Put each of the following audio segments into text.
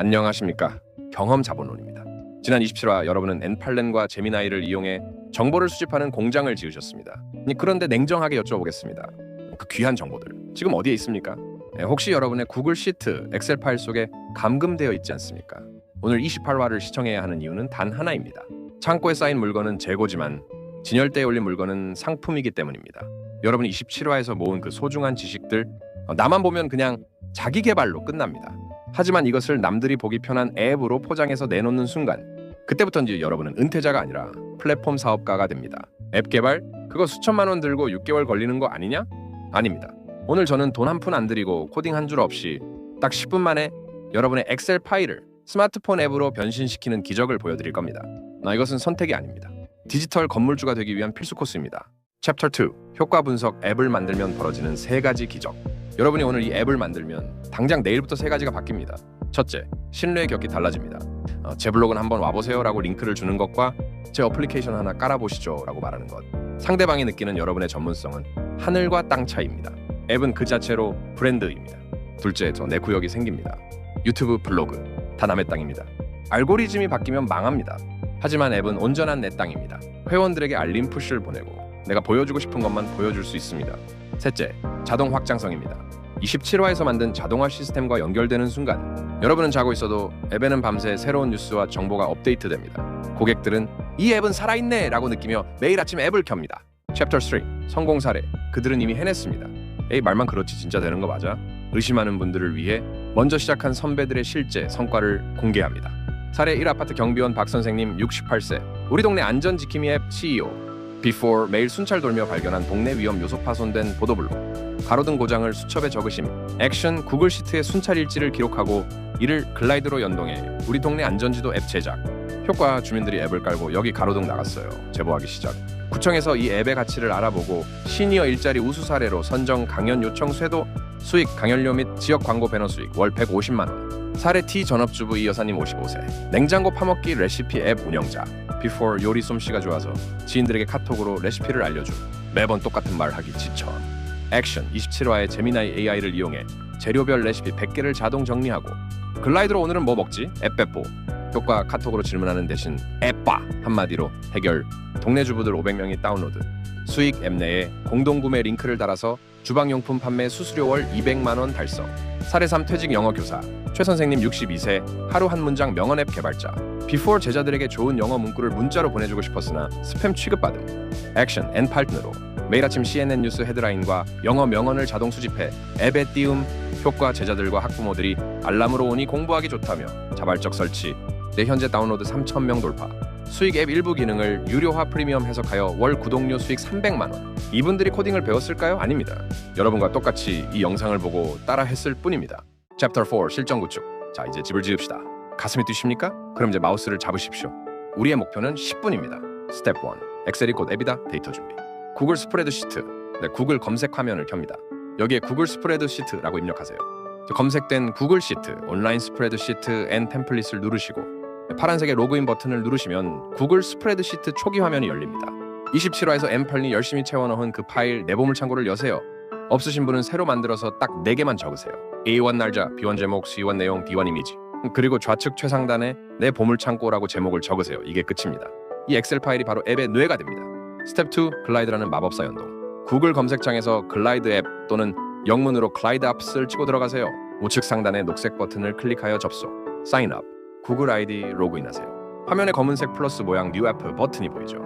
안녕하십니까 경험 자본론입니다. 지난 27화 여러분은 엔팔렌과 제미나이를 이용해 정보를 수집하는 공장을 지으셨습니다. 그런데 냉정하게 여쭤보겠습니다. 그 귀한 정보들 지금 어디에 있습니까? 예, 혹시 여러분의 구글 시트, 엑셀 파일 속에 감금되어 있지 않습니까? 오늘 28화를 시청해야 하는 이유는 단 하나입니다. 창고에 쌓인 물건은 재고지만 진열대에 올린 물건은 상품이기 때문입니다. 여러분이 27화에서 모은 그 소중한 지식들 어, 나만 보면 그냥 자기 개발로 끝납니다. 하지만 이것을 남들이 보기 편한 앱으로 포장해서 내놓는 순간 그때부터 이제 여러분은 은퇴자가 아니라 플랫폼 사업가가 됩니다. 앱 개발 그거 수천만 원 들고 6개월 걸리는 거 아니냐? 아닙니다. 오늘 저는 돈 한 푼 안 들이고 코딩 한 줄 없이 딱 10분 만에 여러분의 엑셀 파일을 스마트폰 앱으로 변신시키는 기적을 보여드릴 겁니다. 나 이것은 선택이 아닙니다. 디지털 건물주가 되기 위한 필수 코스입니다. 챕터 2 효과 분석 앱을 만들면 벌어지는 세 가지 기적 여러분이 오늘 이 앱을 만들면 당장 내일부터 세 가지가 바뀝니다. 첫째, 신뢰의 격이 달라집니다. 어, 제 블로그는 한번 와보세요라고 링크를 주는 것과 제 어플리케이션 하나 깔아보시죠라고 말하는 것. 상대방이 느끼는 여러분의 전문성은 하늘과 땅 차이입니다. 앱은 그 자체로 브랜드입니다. 둘째, 저 내 구역이 생깁니다. 유튜브 블로그 다 남의 땅입니다. 알고리즘이 바뀌면 망합니다. 하지만 앱은 온전한 내 땅입니다. 회원들에게 알림 푸시를 보내고 내가 보여주고 싶은 것만 보여줄 수 있습니다. 셋째, 자동 확장성입니다. 27화에서 만든 자동화 시스템과 연결되는 순간 여러분은 자고 있어도 앱에는 밤새 새로운 뉴스와 정보가 업데이트됩니다. 고객들은 이 앱은 살아있네 라고 느끼며 매일 아침 앱을 켭니다. 챕터 3 성공 사례 그들은 이미 해냈습니다. 에이 말만 그렇지 진짜 되는 거 맞아? 의심하는 분들을 위해 먼저 시작한 선배들의 실제 성과를 공개합니다. 사례 1아파트 경비원 박 선생님 68세 우리 동네 안전지킴이 앱 CEO Before 매일 순찰 돌며 발견한 동네 위험 요소 파손된 보도블록. 가로등 고장을 수첩에 적으심. 액션 구글 시트에 순찰 일지를 기록하고 이를 글라이드로 연동해 우리 동네 안전지도 앱 제작. 효과 주민들이 앱을 깔고 여기 가로등 나갔어요. 제보하기 시작. 구청에서 이 앱의 가치를 알아보고 시니어 일자리 우수 사례로 선정 강연 요청 쇄도 수익 강연료 및 지역 광고 배너 수익 월 150만 원. 사례 T 전업주부 이 여사님 55세. 냉장고 파먹기 레시피 앱 운영자 Before 요리 솜씨가 좋아서 지인들에게 카톡으로 레시피를 알려줌 매번 똑같은 말 하기 지쳐. 액션 27화의 제미나이 AI를 이용해 재료별 레시피 100개를 자동 정리하고 글라이드로 오늘은 뭐 먹지? 앱 배포. 효과 카톡으로 질문하는 대신 앱바 한마디로 해결. 동네 주부들 500명이 다운로드. 수익 앱 내에 공동구매 링크를 달아서 주방용품 판매 수수료 월 200만 원 달성. 사례 3 퇴직 영어 교사. 최 선생님 62세 하루 한 문장 명언 앱 개발자 비포 제자들에게 좋은 영어 문구를 문자로 보내주고 싶었으나 스팸 취급받음 액션 앤 팔트너로 매일 아침 CNN 뉴스 헤드라인과 영어 명언을 자동 수집해 앱에 띄움 효과 제자들과 학부모들이 알람으로 오니 공부하기 좋다며 자발적 설치 내 현재 다운로드 3,000명 돌파 수익 앱 일부 기능을 유료화 프리미엄 해석하여 월 구독료 수익 300만 원. 이분들이 코딩을 배웠을까요? 아닙니다. 여러분과 똑같이 이 영상을 보고 따라 했을 뿐입니다. 챕터 4 실전 구축. 자, 이제 집을 지읍시다. 가슴이 뛰십니까? 그럼 이제 마우스를 잡으십시오. 우리의 목표는 10분입니다. 스텝 1. 엑셀이 곧 앱이다. 데이터 준비. 구글 스프레드시트. 네, 구글 검색 화면을 켭니다. 여기에 구글 스프레드시트라고 입력하세요. 검색된 구글 시트, 온라인 스프레드시트 앤 템플릿을 누르시고 파란색의 로그인 버튼을 누르시면 구글 스프레드시트 초기 화면이 열립니다. 27화에서 엠펄이 열심히 채워넣은 그 파일 내보물 창고를 여세요. 없으신 분은 새로 만들어서 딱 4개만 적으세요. A1 날짜, B1 제목, C1 내용, D1 이미지. 그리고 좌측 최상단에 내 보물 창고라고 제목을 적으세요. 이게 끝입니다. 이 엑셀 파일이 바로 앱의 뇌가 됩니다. 스텝 2 글라이드라는 마법사 연동. 구글 검색창에서 글라이드 앱 또는 영문으로 글라이드 앱을 치고 들어가세요. 우측 상단의 녹색 버튼을 클릭하여 접속. 사인업. 구글 아이디 로그인하세요. 화면에 검은색 플러스 모양 뉴 애프 버튼이 보이죠.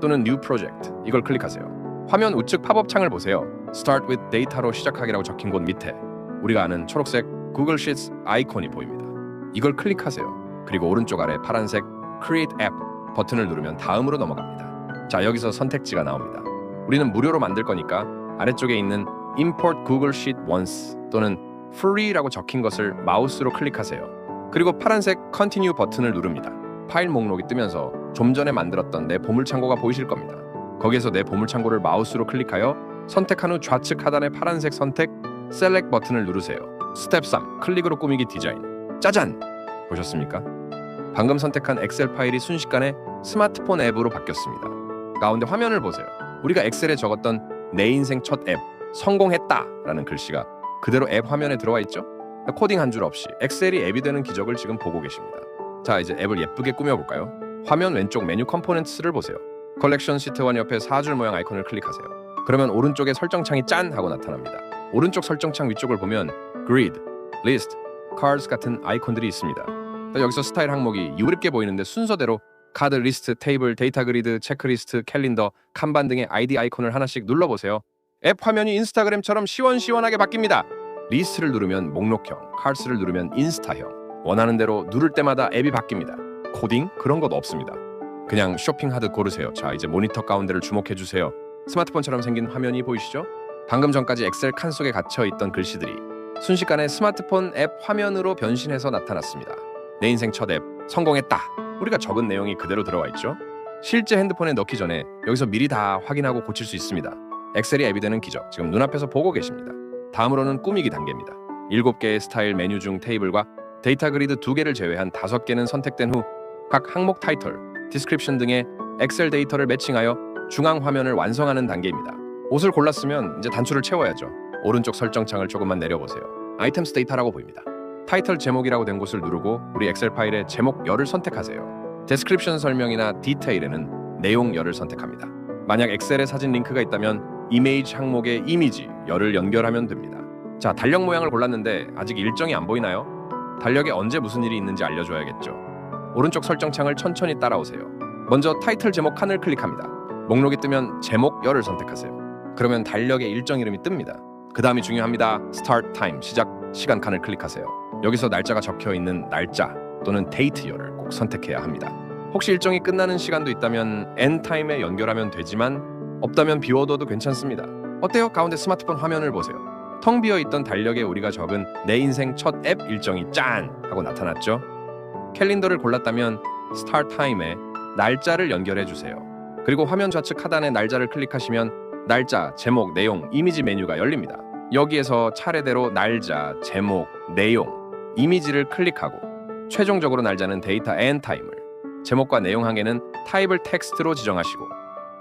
또는 뉴 프로젝트 이걸 클릭하세요. 화면 우측 팝업 창을 보세요. Start with Data로 시작하기라고 적힌 곳 밑에 우리가 아는 초록색 구글 시트 아이콘이 보입니다. 이걸 클릭하세요. 그리고 오른쪽 아래 파란색 Create App 버튼을 누르면 다음으로 넘어갑니다. 자, 여기서 선택지가 나옵니다. 우리는 무료로 만들 거니까 아래쪽에 있는 Import Google Sheet Once 또는 Free라고 적힌 것을 마우스로 클릭하세요. 그리고 파란색 Continue 버튼을 누릅니다. 파일 목록이 뜨면서 좀 전에 만들었던 내 보물창고가 보이실 겁니다. 거기에서 내 보물창고를 마우스로 클릭하여 선택한 후 좌측 하단의 파란색 선택 Select 버튼을 누르세요. 스텝 3 클릭으로 꾸미기 디자인 짜잔! 보셨습니까? 방금 선택한 엑셀 파일이 순식간에 스마트폰 앱으로 바뀌었습니다. 가운데 화면을 보세요. 우리가 엑셀에 적었던 내 인생 첫 앱 성공했다 라는 글씨가 그대로 앱 화면에 들어와 있죠? 코딩 한 줄 없이 엑셀이 앱이 되는 기적을 지금 보고 계십니다. 자 이제 앱을 예쁘게 꾸며볼까요? 화면 왼쪽 메뉴 컴포넌트를 보세요. 컬렉션 시트 원 옆에 사줄 모양 아이콘을 클릭하세요. 그러면 오른쪽에 설정창이 짠 하고 나타납니다. 오른쪽 설정창 위쪽을 보면 grid, list, cards 같은 아이콘들이 있습니다. 여기서 스타일 항목이 유럽게 보이는데 순서대로 카드 리스트, 테이블, 데이터 그리드, 체크리스트, 캘린더, 칸반 등의 아이디 아이콘을 하나씩 눌러보세요. 앱 화면이 인스타그램처럼 시원시원하게 바뀝니다. 리스트를 누르면 목록형, 카드를 누르면 인스타형. 원하는 대로 누를 때마다 앱이 바뀝니다. 코딩 그런 것 없습니다. 그냥 쇼핑하듯 고르세요. 자, 이제 모니터 가운데를 주목해 주세요. 스마트폰처럼 생긴 화면이 보이시죠? 방금 전까지 엑셀 칸 속에 갇혀 있던 글씨들이 순식간에 스마트폰 앱 화면으로 변신해서 나타났습니다. 내 인생 첫 앱 성공했다. 우리가 적은 내용이 그대로 들어와 있죠. 실제 핸드폰에 넣기 전에 여기서 미리 다 확인하고 고칠 수 있습니다. 엑셀이 앱이 되는 기적 지금 눈앞에서 보고 계십니다. 다음으로는 꾸미기 단계입니다. 7개의 스타일 메뉴 중 테이블과 데이터 그리드 2개를 제외한 5개는 선택된 후 각 항목 타이틀, 디스크립션 등의 엑셀 데이터를 매칭하여 중앙 화면을 완성하는 단계입니다. 옷을 골랐으면 이제 단추를 채워야죠. 오른쪽 설정 창을 조금만 내려보세요. 아이템스 데이터라고 보입니다. 타이틀 제목이라고 된 곳을 누르고 우리 엑셀 파일의 제목 열을 선택하세요. 데스크립션 설명이나 디테일에는 내용 열을 선택합니다. 만약 엑셀에 사진 링크가 있다면 이메이지 항목에 이미지 열을 연결하면 됩니다. 자, 달력 모양을 골랐는데 아직 일정이 안 보이나요? 달력에 언제 무슨 일이 있는지 알려줘야겠죠. 오른쪽 설정 창을 천천히 따라오세요. 먼저 타이틀 제목 칸을 클릭합니다. 목록이 뜨면 제목 열을 선택하세요. 그러면 달력의 일정 이름이 뜹니다. 그 다음이 중요합니다. 스타트 타임 시작 시간 칸을 클릭하세요. 여기서 날짜가 적혀 있는 날짜 또는 데이트 열을 꼭 선택해야 합니다. 혹시 일정이 끝나는 시간도 있다면 end 타임에 연결하면 되지만 없다면 비워둬도 괜찮습니다. 어때요? 가운데 스마트폰 화면을 보세요. 텅 비어 있던 달력에 우리가 적은 내 인생 첫 앱 일정이 짠 하고 나타났죠. 캘린더를 골랐다면 스타트 타임에 날짜를 연결해 주세요. 그리고 화면 좌측 하단의 날짜를 클릭하시면 날짜, 제목, 내용, 이미지 메뉴가 열립니다. 여기에서 차례대로 날짜, 제목, 내용, 이미지를 클릭하고 최종적으로 날짜는 데이터 앤 타임을 제목과 내용 항에는 타입을 텍스트로 지정하시고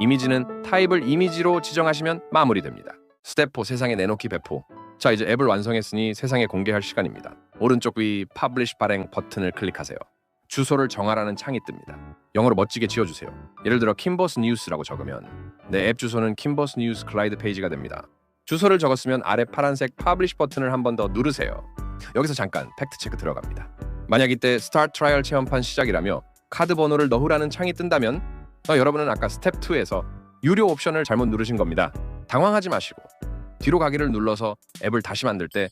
이미지는 타입을 이미지로 지정하시면 마무리됩니다. 스텝 4 세상에 내놓기 배포 자 이제 앱을 완성했으니 세상에 공개할 시간입니다. 오른쪽 위 Publish 발행 버튼을 클릭하세요. 주소를 정하라는 창이 뜹니다. 영어로 멋지게 지어주세요. 예를 들어 킴버스 뉴스라고 적으면 내 앱 주소는 킴버스 뉴스 클라이드 페이지가 됩니다. 주소를 적었으면 아래 파란색 Publish 버튼을 한 번 더 누르세요. 여기서 잠깐 팩트 체크 들어갑니다. 만약 이때 스타트 트라이얼 체험판 시작이라며 카드 번호를 넣으라는 창이 뜬다면 어, 여러분은 아까 스텝 2에서 유료 옵션을 잘못 누르신 겁니다. 당황하지 마시고 뒤로 가기를 눌러서 앱을 다시 만들 때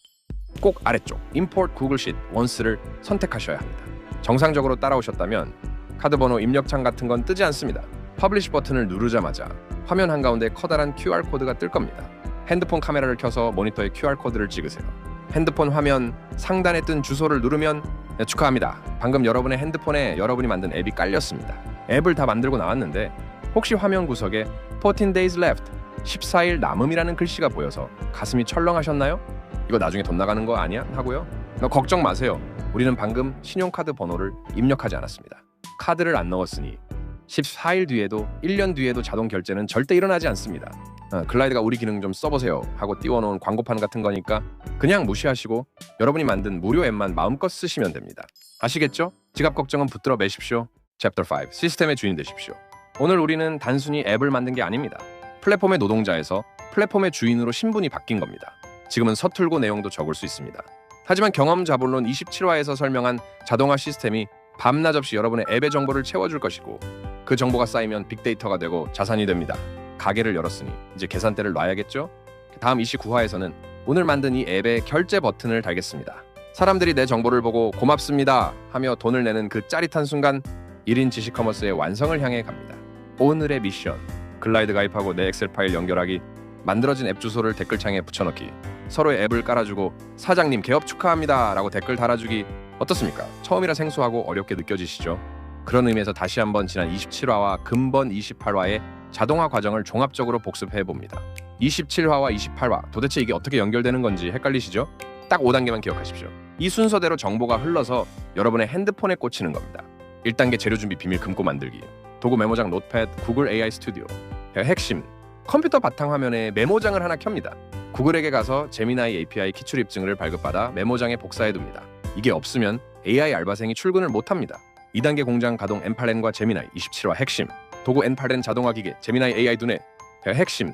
꼭 아래쪽 Import Google Sheet Once를 선택하셔야 합니다. 정상적으로 따라오셨다면 카드 번호 입력창 같은 건 뜨지 않습니다. 퍼블리시 버튼을 누르자마자 화면 한가운데 커다란 QR 코드가 뜰 겁니다. 핸드폰 카메라를 켜서 모니터에 QR 코드를 찍으세요. 핸드폰 화면 상단에 뜬 주소를 누르면 네, 축하합니다. 방금 여러분의 핸드폰에 여러분이 만든 앱이 깔렸습니다. 앱을 다 만들고 나왔는데 혹시 화면 구석에 14 days left 14일 남음이라는 글씨가 보여서 가슴이 철렁하셨나요? 이거 나중에 돈 나가는 거 아니야? 하고요. 너 걱정 마세요. 우리는 방금 신용카드 번호를 입력하지 않았습니다. 카드를 안 넣었으니 14일 뒤에도 1년 뒤에도 자동 결제는 절대 일어나지 않습니다. 어, 글라이드가 우리 기능 좀 써보세요 하고 띄워놓은 광고판 같은 거니까 그냥 무시하시고 여러분이 만든 무료 앱만 마음껏 쓰시면 됩니다. 아시겠죠? 지갑 걱정은 붙들어 매십시오. 챕터 5 시스템의 주인 되십시오. 오늘 우리는 단순히 앱을 만든 게 아닙니다. 플랫폼의 노동자에서 플랫폼의 주인으로 신분이 바뀐 겁니다. 지금은 서툴고 내용도 적을 수 있습니다. 하지만 경험 자본론 27화에서 설명한 자동화 시스템이 밤낮 없이 여러분의 앱의 정보를 채워줄 것이고 그 정보가 쌓이면 빅데이터가 되고 자산이 됩니다. 가게를 열었으니 이제 계산대를 놔야겠죠? 다음 29화에서는 오늘 만든 이 앱의 결제 버튼을 달겠습니다. 사람들이 내 정보를 보고 고맙습니다 하며 돈을 내는 그 짜릿한 순간 1인 지식 커머스의 완성을 향해 갑니다. 오늘의 미션 글라이드 가입하고 내 엑셀 파일 연결하기 만들어진 앱 주소를 댓글창에 붙여넣기 서로의 앱을 깔아주고 사장님 개업 축하합니다 라고 댓글 달아주기 어떻습니까? 처음이라 생소하고 어렵게 느껴지시죠? 그런 의미에서 다시 한번 지난 27화와 근본 28화의 자동화 과정을 종합적으로 복습해 봅니다. 27화와 28화 도대체 이게 어떻게 연결되는 건지 헷갈리시죠? 딱 5단계만 기억하십시오. 이 순서대로 정보가 흘러서 여러분의 핸드폰에 꽂히는 겁니다. 1단계 재료 준비 비밀 금고 만들기 도구 메모장 노트패드 구글 AI 스튜디오 핵심 컴퓨터 바탕화면에 메모장을 하나 켭니다. 구글에게 가서 제미나이 API 기출 입증을 발급받아 메모장에 복사해둡니다. 이게 없으면 AI 알바생이 출근을 못합니다. 2단계 공장 가동 M8N과 제미나이 27화 핵심 도구 N8N 자동화 기계 제미나이 AI 두뇌 핵심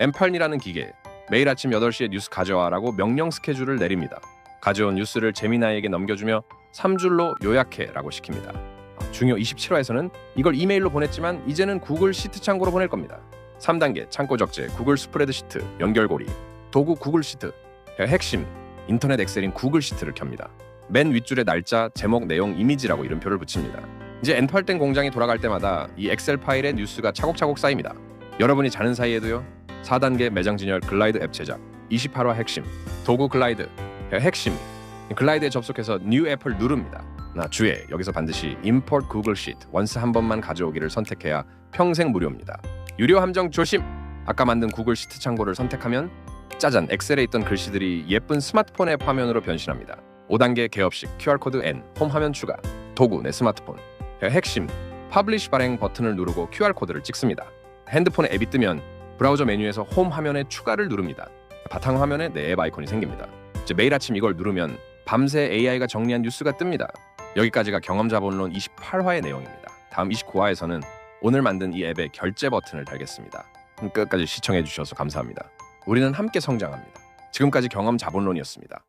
M8이라는 기계 매일 아침 8시에 뉴스 가져와라고 명령 스케줄을 내립니다. 가져온 뉴스를 제미나이에게 넘겨주며 3줄로 요약해라고 시킵니다. 아, 중요 27화에서는 이걸 이메일로 보냈지만 이제는 구글 시트 창고로 보낼 겁니다. 3단계 창고 적재 구글 스프레드시트 연결고리 도구 구글 시트 핵심 인터넷 엑셀인 구글 시트를 켭니다. 맨 윗줄에 날짜, 제목, 내용, 이미지라고 이름표를 붙입니다. 이제 N8된 공장이 돌아갈 때마다 이 엑셀 파일에 뉴스가 차곡차곡 쌓입니다. 여러분이 자는 사이에도요. 4단계 매장 진열 글라이드 앱 제작 28화 핵심 도구 글라이드 핵심 글라이드에 접속해서 뉴 앱을 누릅니다. 나 주의 여기서 반드시 import 구글 시트 원스 한 번만 가져오기를 선택해야 평생 무료입니다. 유료 함정 조심. 아까 만든 구글 시트 창고를 선택하면 짜잔 엑셀에 있던 글씨들이 예쁜 스마트폰 앱 화면으로 변신합니다. 5단계 개업식 QR코드 N 홈 화면 추가 도구 내 스마트폰 핵심 퍼블리시 발행 버튼을 누르고 QR코드를 찍습니다. 핸드폰에 앱이 뜨면 브라우저 메뉴에서 홈 화면에 추가를 누릅니다. 바탕 화면에 내 앱 아이콘이 생깁니다. 이제 매일 아침 이걸 누르면 밤새 AI가 정리한 뉴스가 뜹니다. 여기까지가 경험 자본론 28화의 내용입니다. 다음 29화에서는 오늘 만든 이 앱의 결제 버튼을 달겠습니다. 끝까지 시청해 주셔서 감사합니다. 우리는 함께 성장합니다. 지금까지 경험 자본론이었습니다.